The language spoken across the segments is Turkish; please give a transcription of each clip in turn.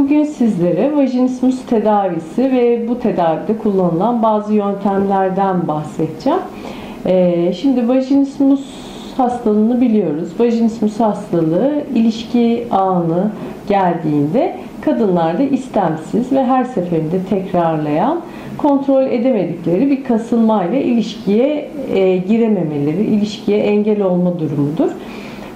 Bugün sizlere vajinismus tedavisi ve bu tedavide kullanılan bazı yöntemlerden bahsedeceğim. Ee, Şimdi vajinismus hastalığını biliyoruz. Vajinismus hastalığı ilişki anı geldiğinde kadınlarda istemsiz ve her seferinde tekrarlayan kontrol edemedikleri bir kasılmayla ilişkiye e, girememeleri, ilişkiye engel olma durumudur.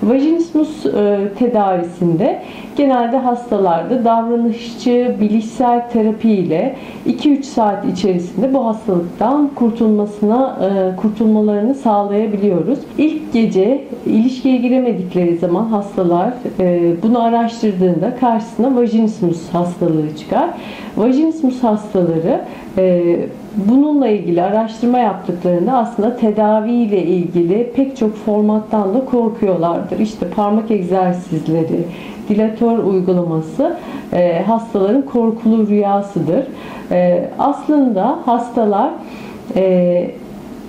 Vajinismus e, tedavisinde genelde hastalarda davranışçı bilişsel terapi ile 2-3 saat içerisinde bu hastalıktan kurtulmasına e, kurtulmalarını sağlayabiliyoruz. İlk gece ilişkiye giremedikleri zaman hastalar e, bunu araştırdığında karşısına vajinismus hastalığı çıkar. Vajinismus hastaları e, bununla ilgili araştırma yaptıklarında aslında tedavi ile ilgili pek çok formattan da korkuyorlardır. İşte parmak egzersizleri, dilatör uygulaması e, hastaların korkulu rüyasıdır. E, aslında hastalar e,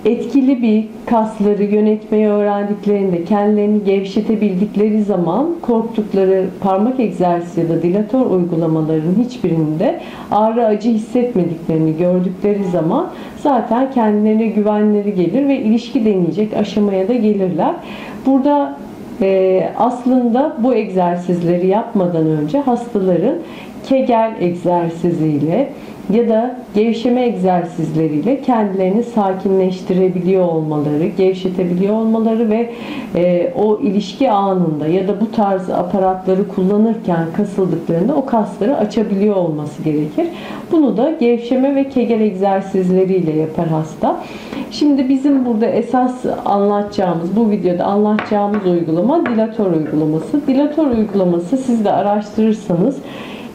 etkili bir kasları yönetmeyi öğrendiklerinde kendilerini gevşetebildikleri zaman korktukları parmak egzersizi ya da dilatör uygulamalarının hiçbirinde ağrı acı hissetmediklerini gördükleri zaman zaten kendilerine güvenleri gelir ve ilişki deneyecek aşamaya da gelirler. Burada e, aslında bu egzersizleri yapmadan önce hastaların Kegel egzersiziyle ya da gevşeme egzersizleriyle kendilerini sakinleştirebiliyor olmaları, gevşetebiliyor olmaları ve e, o ilişki anında ya da bu tarz aparatları kullanırken kasıldıklarında o kasları açabiliyor olması gerekir. Bunu da gevşeme ve kegel egzersizleriyle yapar hasta. Şimdi bizim burada esas anlatacağımız, bu videoda anlatacağımız uygulama dilatör uygulaması. Dilatör uygulaması siz de araştırırsanız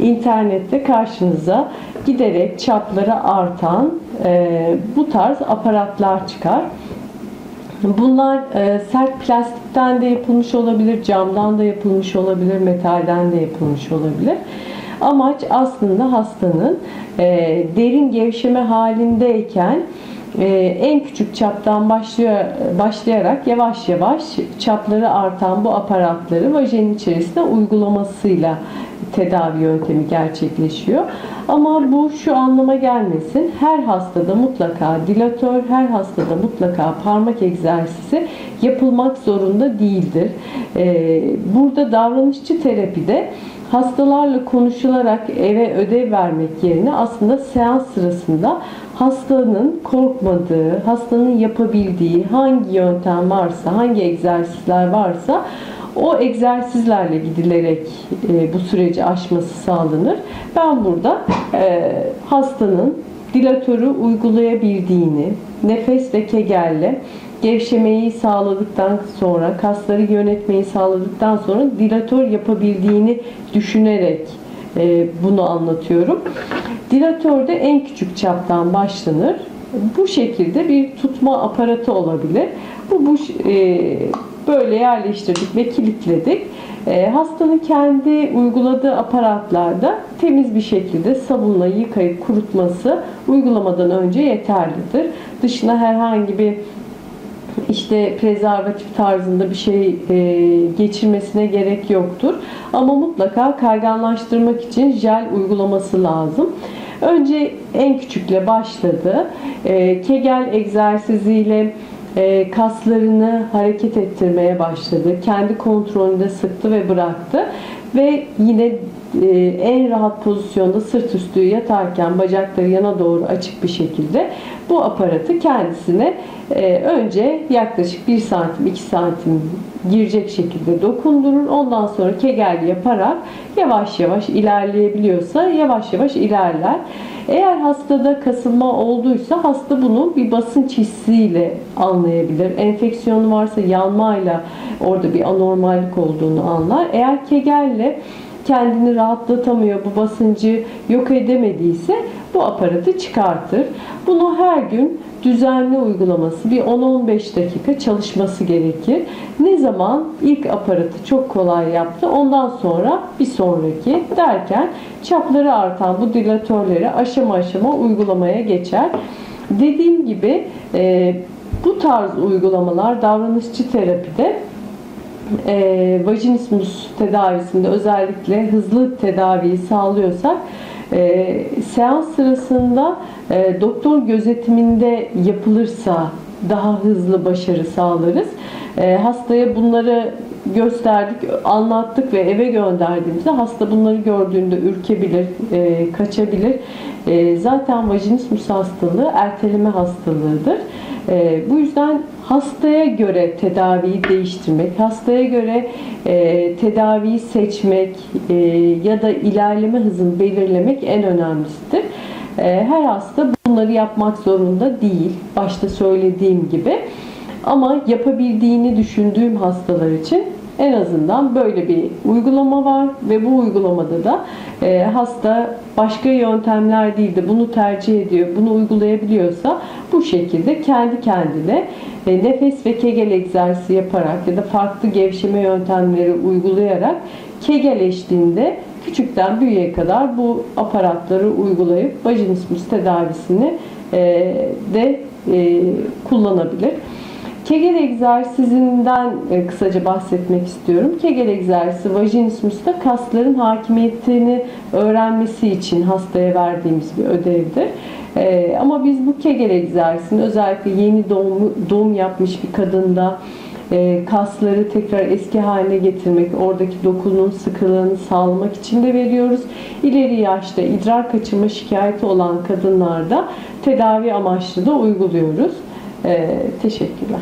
internette karşınıza giderek çapları artan e, bu tarz aparatlar çıkar. Bunlar e, sert plastikten de yapılmış olabilir, camdan da yapılmış olabilir, metalden de yapılmış olabilir. Amaç aslında hastanın e, derin gevşeme halindeyken e, en küçük çaptan başlıyor, başlayarak yavaş yavaş çapları artan bu aparatları vajenin içerisine uygulamasıyla tedavi yöntemi gerçekleşiyor. Ama bu şu anlama gelmesin. Her hastada mutlaka dilatör, her hastada mutlaka parmak egzersizi yapılmak zorunda değildir. Ee, burada davranışçı terapide hastalarla konuşularak eve ödev vermek yerine aslında seans sırasında hastanın korkmadığı, hastanın yapabildiği hangi yöntem varsa, hangi egzersizler varsa o egzersizlerle gidilerek e, bu süreci aşması sağlanır. Ben burada e, hastanın dilatörü uygulayabildiğini, nefes ve kegelle gevşemeyi sağladıktan sonra, kasları yönetmeyi sağladıktan sonra dilatör yapabildiğini düşünerek e, bunu anlatıyorum. Dilatörde en küçük çaptan başlanır. Bu şekilde bir tutma aparatı olabilir. Bu, bu e, böyle yerleştirdik ve kilitledik. E, hastanın kendi uyguladığı aparatlarda temiz bir şekilde sabunla yıkayıp kurutması uygulamadan önce yeterlidir. Dışına herhangi bir işte prezervatif tarzında bir şey e, geçirmesine gerek yoktur. Ama mutlaka kayganlaştırmak için jel uygulaması lazım. Önce en küçükle başladı. E, Kegel egzersiziyle e, kaslarını hareket ettirmeye başladı. Kendi kontrolünde sıktı ve bıraktı. Ve yine e, en rahat pozisyonda sırt üstü yatarken bacakları yana doğru açık bir şekilde bu aparatı kendisine e, önce yaklaşık 1 santim 2 santim girecek şekilde dokundurur. Ondan sonra kegel yaparak yavaş yavaş ilerleyebiliyorsa yavaş yavaş ilerler. Eğer hastada kasılma olduysa hasta bunu bir basınç hissiyle anlayabilir. Enfeksiyonu varsa yanmayla orada bir anormallik olduğunu anlar. Eğer kegelle kendini rahatlatamıyor, bu basıncı yok edemediyse bu aparatı çıkartır. Bunu her gün düzenli uygulaması bir 10-15 dakika çalışması gerekir. Ne zaman ilk aparatı çok kolay yaptı ondan sonra bir sonraki derken çapları artan bu dilatörleri aşama aşama uygulamaya geçer. Dediğim gibi e, bu tarz uygulamalar davranışçı terapide e, vajinismus tedavisinde özellikle hızlı tedaviyi sağlıyorsak e, seans sırasında e, doktor gözetiminde yapılırsa daha hızlı başarı sağlarız. E, hastaya bunları gösterdik, anlattık ve eve gönderdiğimizde hasta bunları gördüğünde ürkebilir, e, kaçabilir. E, zaten vajinismus hastalığı erteleme hastalığıdır. E, bu yüzden hastaya göre tedaviyi değiştirmek, hastaya göre e, tedaviyi seçmek e, ya da ilerleme hızını belirlemek en önemlisidir. E, her hasta bunları yapmak zorunda değil. Başta söylediğim gibi. Ama yapabildiğini düşündüğüm hastalar için en azından böyle bir uygulama var ve bu uygulamada da e, hasta başka yöntemler değil de bunu tercih ediyor, bunu uygulayabiliyorsa bu şekilde kendi kendine e, nefes ve kegel egzersizi yaparak ya da farklı gevşeme yöntemleri uygulayarak kegel küçükten büyüğe kadar bu aparatları uygulayıp vajinismus tedavisini e, de e, kullanabilir. Kegel egzersizinden e, kısaca bahsetmek istiyorum. Kegel egzersizi vajinismusta kasların hakimiyetini öğrenmesi için hastaya verdiğimiz bir ödevdir. E, ama biz bu Kegel egzersizini özellikle yeni doğum, doğum yapmış bir kadında e, kasları tekrar eski haline getirmek, oradaki dokunun sıkılığını sağlamak için de veriyoruz. İleri yaşta idrar kaçırma şikayeti olan kadınlarda tedavi amaçlı da uyguluyoruz. Ee, teşekkürler.